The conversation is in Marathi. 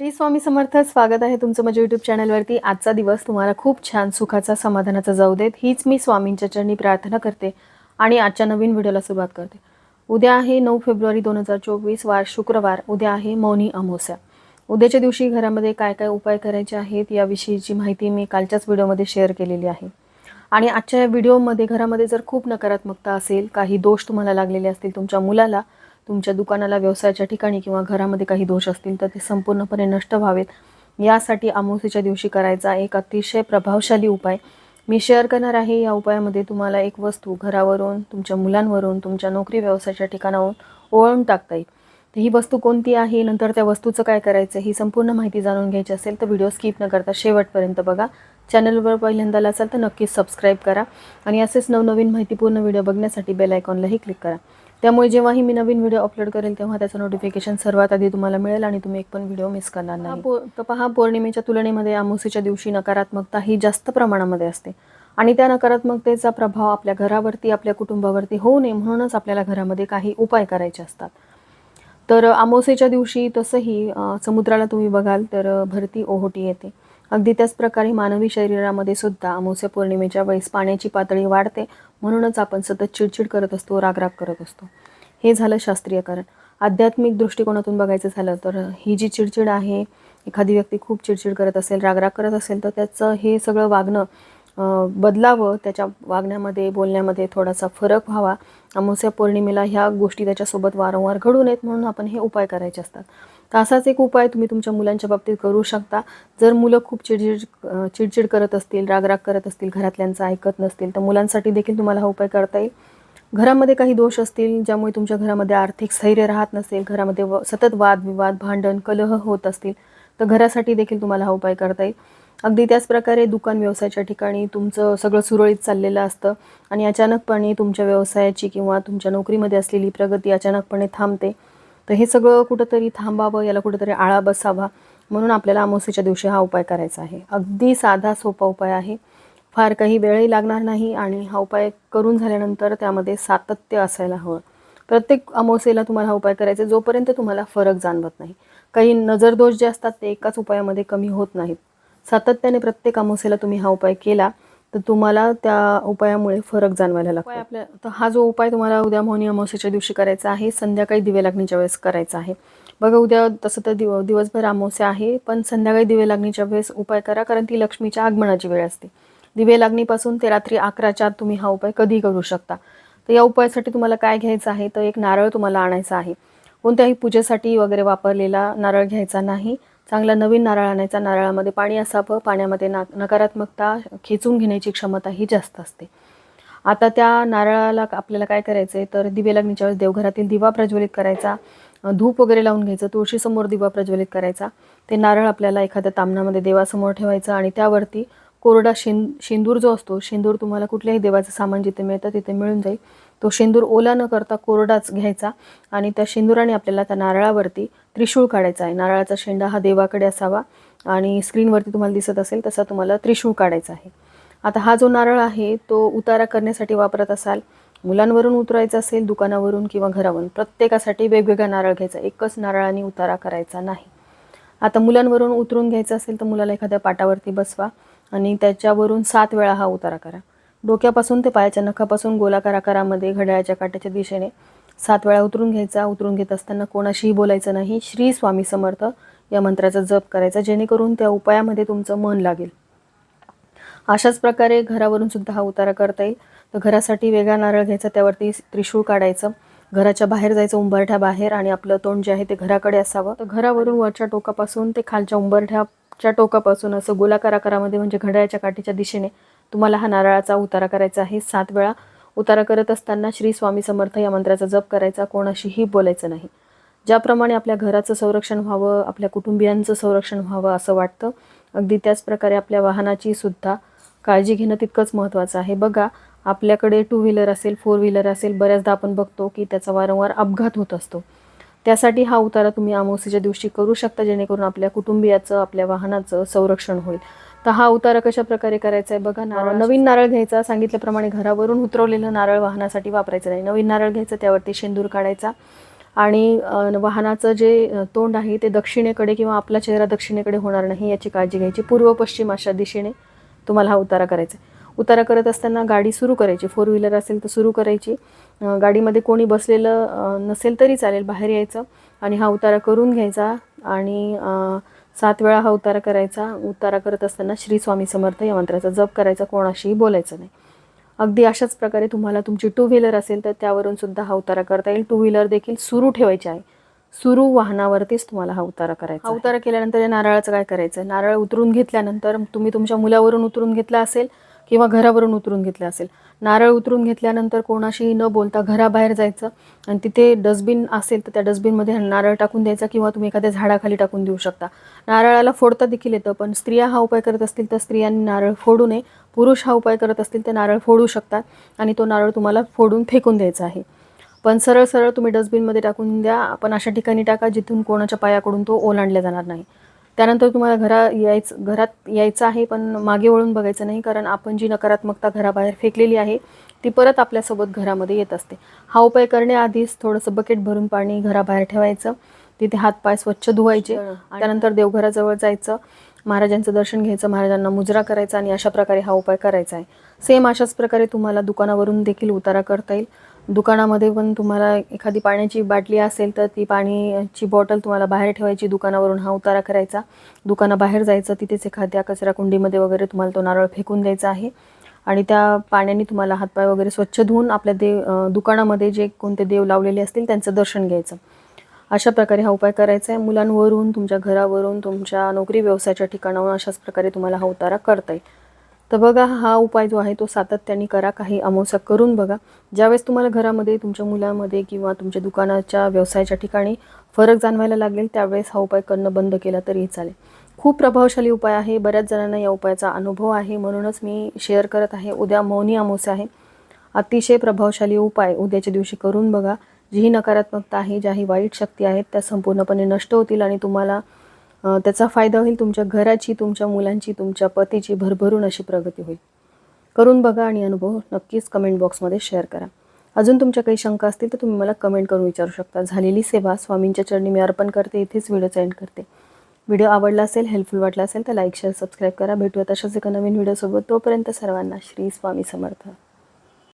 श्री स्वामी समर्थ स्वागत आहे तुमचं माझ्या यूट्यूब चॅनलवरती आजचा दिवस तुम्हाला खूप छान सुखाचा समाधानाचा जाऊ देत. हीच मी स्वामींच्या चरणी प्रार्थना करते आणि आजच्या नवीन व्हिडिओला सुरुवात करते. उद्या आहे नऊ फेब्रुवारी दोन हजार चोवीस वार शुक्रवार. उद्या आहे मौनी अमावस्या. उद्याच्या दिवशी घरामध्ये काय काय उपाय करायचे आहेत याविषयीची माहिती मी कालच्याच व्हिडिओमध्ये शेअर केलेली आहे. आणि आजच्या या व्हिडिओमध्ये घरामध्ये जर खूप नकारात्मकता असेल काही दोष तुम्हाला लागलेले असतील तुमच्या मुलाला तुमच्या दुकानाला व्यवसायाच्या ठिकाणी किंवा घरामध्ये काही दोष असतील तर ते संपूर्णपणे नष्ट व्हावेत. यासाठी अमावस्येच्या दिवशी करायचा एक अतिशय प्रभावशाली उपाय. मी शेअर करणार आहे या उपायामध्ये तुम्हाला एक वस्तू घरावरून तुमच्या मुलांवरून तुमच्या नोकरी व्यवसायाच्या ठिकाणावरून ओळून टाकता येईल. तर ही वस्तू कोणती आहे? नंतर त्या वस्तूचं काय करायचं? ही संपूर्ण माहिती जाणून घ्यायची असेल तर व्हिडिओ स्किप न करता शेवटपर्यंत बघा. चॅनलवर पहिल्यांदा असाल तर नक्कीच सबस्क्राईब करा आणि असेच नवनवीन माहितीपूर्ण व्हिडिओ बघण्यासाठी बेल आयकॉनलाही क्लिक करा. त्यामुळे जेव्हाही मी नवीन व्हिडिओ अपलोड करेल तेव्हा त्याचं नोटिफिकेशन सर्वात आधी तुम्हाला मिळेल आणि तुम्ही एक पण व्हिडिओ मिस करणार नाही. पो तर पहा पौर्णिमेच्या तुलनेमध्ये अमावस्येच्या दिवशी नकारात्मकता ही जास्त प्रमाणामध्ये असते. आणि त्या नकारात्मकतेचा प्रभाव आपल्या घरावरती आपल्या कुटुंबावरती होऊ नये म्हणूनच आपल्याला घरामध्ये काही उपाय करायचे असतात. तर अमावस्येच्या दिवशी तसंही समुद्राला तुम्ही बघाल तर भरती ओहोटी येते. अगदी त्याच प्रकारे मानवी शरीरामध्ये सुद्धा अमावस्या पौर्णिमेच्या वेळेस पाण्याची पातळी वाढते. म्हणूनच आपण सतत चिडचिड करत असतो रागराग करत असतो. हे झालं शास्त्रीय कारण. आध्यात्मिक दृष्टिकोनातून बघायचं झालं तर ही जी चिडचिड आहे एखादी व्यक्ती खूप चिडचिड करत असेल रागराग करत असेल तर त्याचं हे सगळं वागणं बदलावं त्याच्या वागण्यामध्ये बोलण्यामध्ये थोडासा फरक व्हावा. अमावस्या पौर्णिमेला ह्या गोष्टी त्याच्यासोबत वारंवार घडू नयेत म्हणून आपण हे उपाय करायचे असतात. तर असाच एक उपाय तुम्ही तुमच्या मुलांच्या बाबतीत करू शकता. जर मुलं खूप चिडचिड चिडचिड करत असतील रागराग करत असतील घरातल्यांचं ऐकत नसतील तर मुलांसाठी देखील तुम्हाला हा उपाय करता येईल. घरामध्ये काही दोष असतील ज्यामुळे तुमच्या घरामध्ये आर्थिक स्थैर्य राहत नसेल घरामध्ये व सतत वादविवाद भांडण कलह होत असतील तर घरासाठी देखील तुम्हाला हा उपाय करता येईल. अगदी त्याच प्रकारे दुकान व्यवसायाच्या ठिकाणी तुमचं सगळं सुरळीत चाललेलं असतं आणि अचानकपणे तुमच्या व्यवसायाची किंवा तुमच्या नोकरीमध्ये असलेली प्रगती अचानकपणे थांबते. तर हे सगळं कुठंतरी थांबावं याला कुठंतरी आळा बसावा म्हणून आपल्याला अमावस्येच्या दिवशी हा उपाय करायचा आहे. अगदी साधा सोपा उपाय आहे. फार काही वेळही लागणार नाही आणि हा उपाय करून झाल्यानंतर त्यामध्ये सातत्य असायला हवं. प्रत्येक अमावस्येला तुम्हाला हा उपाय करायचा आहे, जोपर्यंत तुम्हाला फरक जाणवत नाही. काही नजरदोष जे असतात ते एकाच उपायामध्ये कमी होत नाहीत. सातत्याने प्रत्येक अमावस्येला तुम्ही हा उपाय केला तर तुम्हाला त्या उपायामुळे फरक जाणवायला लागतो. आपल्या तर हा जो उपाय तुम्हाला उद्या मोहनी अमावस्येच्या दिवशी करायचा आहे संध्याकाळी दिवे लागणीच्या वेळेस करायचा आहे. बघा उद्या तसं तर दिव दिवसभर अमावस्या आहे पण संध्याकाळी दिवे लागणीच्या वेळेस उपाय करा कारण ती लक्ष्मीच्या आगमनाची वेळ असते. दिवे लागणीपासून ते रात्री अकराच्या आत तुम्ही हा उपाय कधी करू शकता. तर या उपायासाठी तुम्हाला काय घ्यायचं आहे? तर एक नारळ तुम्हाला आणायचा आहे. कोणत्याही पूजेसाठी वगैरे वापरलेला नारळ घ्यायचा नाही. चांगला नवीन नारळ आणायचा. नारळामध्ये पाणी असावं. पाण्यामध्ये ना नकारात्मकता खेचून घेण्याची क्षमता ही जास्त असते. आता त्या नारळाला आपल्याला काय करायचं आहे तर दिवे लागणीच्या वेळेस देवघरातील दिवा प्रज्वलित करायचा. धूप वगैरे लावून घ्यायचं. तुळशीसमोर दिवा प्रज्वलित करायचा. ते नारळ आपल्याला एखाद्या तामणामध्ये देवासमोर ठेवायचं आणि त्यावरती कोरडा शें शेंदूर जो असतो शेंदूर तुम्हाला कुठल्याही देवाचं सामान जिथे मिळतं तिथे मिळून जाईल. तो शेंदूर ओला न करता कोरडाच घ्यायचा आणि त्या शेंदुराने आपल्याला त्या नारळावरती त्रिशूळ काढायचा आहे. नारळाचा शेंडा हा देवाकडे असावा आणि स्क्रीनवरती तुम्हाला दिसत असेल तसा तुम्हाला त्रिशूळ काढायचा आहे. आता हा जो नारळ आहे तो उतारा करण्यासाठी वापरत असाल मुलांवरून उतरायचा असेल दुकानावरून किंवा घरावरून प्रत्येकासाठी वेगवेगळा नारळ घ्यायचा. एकच नारळाने उतारा करायचा नाही. आता मुलांवरून उतरून घ्यायचं असेल तर मुलाला एखाद्या पाटावरती बसवा. आणि त्याच्यावरून सात वेळा हा उतारा करा. डोक्यापासून ते पायाच्या नखापासून गोलाकार आकारामध्ये घड्याळाच्या काट्याच्या दिशेने सात वेळा उतरून घ्यायचा. उतरून घेत असताना कोणाशीही बोलायचं नाही. श्री स्वामी समर्थ या मंत्राचा जप करायचा जेणेकरून त्या उपायामध्ये तुमचं मन लागेल. अशाच प्रकारे घरावरून सुद्धा हा उतारा करता येईल. तर घरासाठी वेगळा नारळ घ्यायचा त्यावरती त्रिशूळ काढायचं. घराच्या बाहेर जायचं उंबरठ्या बाहेर आणि आपलं तोंड जे आहे ते घराकडे असावं. तर घरावरून वरच्या टोकापासून ते खालच्या उंबरठ्या च्या टोकापासून असं गोलाकार आकारामध्ये म्हणजे घड्याळाच्या काठीच्या दिशेने तुम्हाला हा नारळाचा उतारा करायचा आहे. सात वेळा उतारा करत असताना श्री स्वामी समर्थ या मंत्राचा जप करायचा कोणाशीही बोलायचं नाही. ज्याप्रमाणे आपल्या घराचं संरक्षण व्हावं आपल्या कुटुंबियांचं संरक्षण व्हावं असं वाटतं अगदी त्याच प्रकारे आपल्या वाहनाची सुद्धा काळजी घेणं तितकंच महत्त्वाचं आहे. बघा आपल्याकडे टू व्हीलर असेल फोर व्हीलर असेल बऱ्याचदा आपण बघतो की त्याचा वारंवार अपघात होत असतो. त्यासाठी हा उतारा तुम्ही अमावस्येच्या दिवशी करू शकता जेणेकरून आपल्या कुटुंबियाचं आपल्या वाहनाचं संरक्षण होईल. तर हा उतारा कशा प्रकारे करायचा आहे बघा नारळ नवीन नारळ घ्यायचा सांगितल्याप्रमाणे घरावरून उतरवलेलं नारळ वाहनासाठी वापरायचं नाही. नवीन नारळ घ्यायचं त्यावरती शेंदूर काढायचा आणि वाहनाचं जे तोंड आहे ते दक्षिणेकडे किंवा आपला चेहरा दक्षिणेकडे होणार नाही याची काळजी घ्यायची. पूर्व पश्चिम अशा दिशेने तुम्हाला हा उतारा करायचा आहे उतारा करत असताना गाडी सुरू करायची. फोर व्हीलर असेल तर सुरू करायची. गाडीमध्ये कोणी बसलेलं नसेल तरी चालेल बाहेर यायचं आणि हा उतारा करून घ्यायचा आणि सात वेळा हा उतारा करायचा. उतारा करत असताना श्री स्वामी समर्थ या मंत्राचा जप करायचा कोणाशीही बोलायचं नाही. अगदी अशाच प्रकारे तुम्हाला तुमची टू व्हीलर असेल तर त्यावरून सुद्धा हा उतारा करता येईल. टू व्हीलर देखील सुरू ठेवायची आहे. सुरू वाहनावरतीच तुम्हाला हा उतारा करायचा हा उतारा केल्यानंतर या नारळाचं काय करायचं? नारळ उतरून घेतल्यानंतर तुम्ही तुमच्या मुलावरून उतरून घेतला असेल किंवा घरावरून उतरून घेतलं असेल. नारळ उतरून घेतल्यानंतर कोणाशीही न बोलता घराबाहेर जायचं आणि तिथे डस्टबिन असेल तर त्या डस्टबिनमध्ये नारळ टाकून द्यायचा किंवा तुम्ही एखाद्या झाडाखाली टाकून देऊ शकता. नारळाला फोडता देखील येतं पण स्त्रिया हा उपाय करत असतील तर स्त्रियांनी नारळ फोडू नये. पुरुष हा उपाय करत असतील तर नारळ फोडू शकतात आणि तो नारळ तुम्हाला फोडून फेकून द्यायचा आहे. पण सरळ सरळ तुम्ही डस्टबिनमध्ये टाकून द्या. पण अशा ठिकाणी टाका जिथून कोणाच्या पायाकडून तो ओलांडला जाणार नाही. त्यानंतर तुम्हाला घरा यायचं घरात यायचं आहे पण मागे वळून बघायचं नाही कारण आपण जी नकारात्मकता घराबाहेर फेकलेली आहे ती परत आपल्यासोबत घरामध्ये येत असते. हा उपाय करण्याआधीच थोडंसं बकेट भरून पाणी घराबाहेर ठेवायचं. तिथे हातपाय स्वच्छ धुवायचे. त्यानंतर देवघराजवळ जायचं. महाराजांचं दर्शन घ्यायचं महाराजांना मुजरा करायचा आणि अशा प्रकारे हा उपाय करायचा आहे. सेम अशाच प्रकारे तुम्हाला दुकानावरून देखील उतारा करता येईल. दुकानामध्ये पण तुम्हाला एखादी पाण्याची बाटली असेल तर ती पाण्याची बॉटल तुम्हाला बाहेर ठेवायची दुकानावरून हा उतारा करायचा. दुकानाबाहेर जायचं तिथेच एखाद्या कचरा कुंडीमध्ये वगैरे तुम्हाला तो नारळ फेकून द्यायचा आहे. आणि त्या पाण्याने तुम्हाला हातपाय वगैरे स्वच्छ धुवून आपल्या देव दुकानामध्ये जे कोणते देव लावलेले असतील त्यांचं दर्शन घ्यायचं. अशा प्रकारे हा उपाय करायचा आहे. मुलांवरून तुमच्या घरावरून तुमच्या नोकरी व्यवसायाच्या ठिकाणावरून अशाच प्रकारे तुम्हाला हा उतारा करता येईल. तर बघा हा उपाय जो आहे तो सातत्याने करा काही अमावस्या करून बघा. ज्यावेळेस तुम्हाला घरामध्ये तुमच्या मुलामध्ये किंवा तुमच्या दुकानाच्या व्यवसायाच्या ठिकाणी फरक जाणवायला लागेल त्यावेळेस हा उपाय करणं बंद केला तरीही चालेल. खूप प्रभावशाली उपाय आहे बऱ्याच जणांना या उपायाचा अनुभव आहे. म्हणूनच मी शेअर करत आहे उद्या मौनी अमावस्या आहे. अतिशय प्रभावशाली उपाय उद्याच्या दिवशी करून बघा. जीही नकारात्मकता आहे ज्याही वाईट शक्ती आहेत त्या संपूर्णपणे नष्ट होतील आणि तुम्हाला त्याचा फायदा होईल तुमच्या घराची तुमच्या मुलांची तुमच्या पतीची भरभरून अशी प्रगती होईल. करून बघा आणि अनुभव नक्कीच कमेंट बॉक्समध्ये शेअर करा. अजून तुमच्या काही शंका असतील तर तुम्ही मला कमेंट करून विचारू शकता. झालेली सेवा स्वामींच्या चरणी मी अर्पण करते. इथेच व्हिडिओ एंड करते. व्हिडिओ आवडला असेल हेल्पफुल वाटला असेल तर लाईक शेअर सबस्क्राईब करा. भेटूया तशाच एका नवीन व्हिडिओसोबत तोपर्यंत सर्वांना श्री स्वामी समर्थ.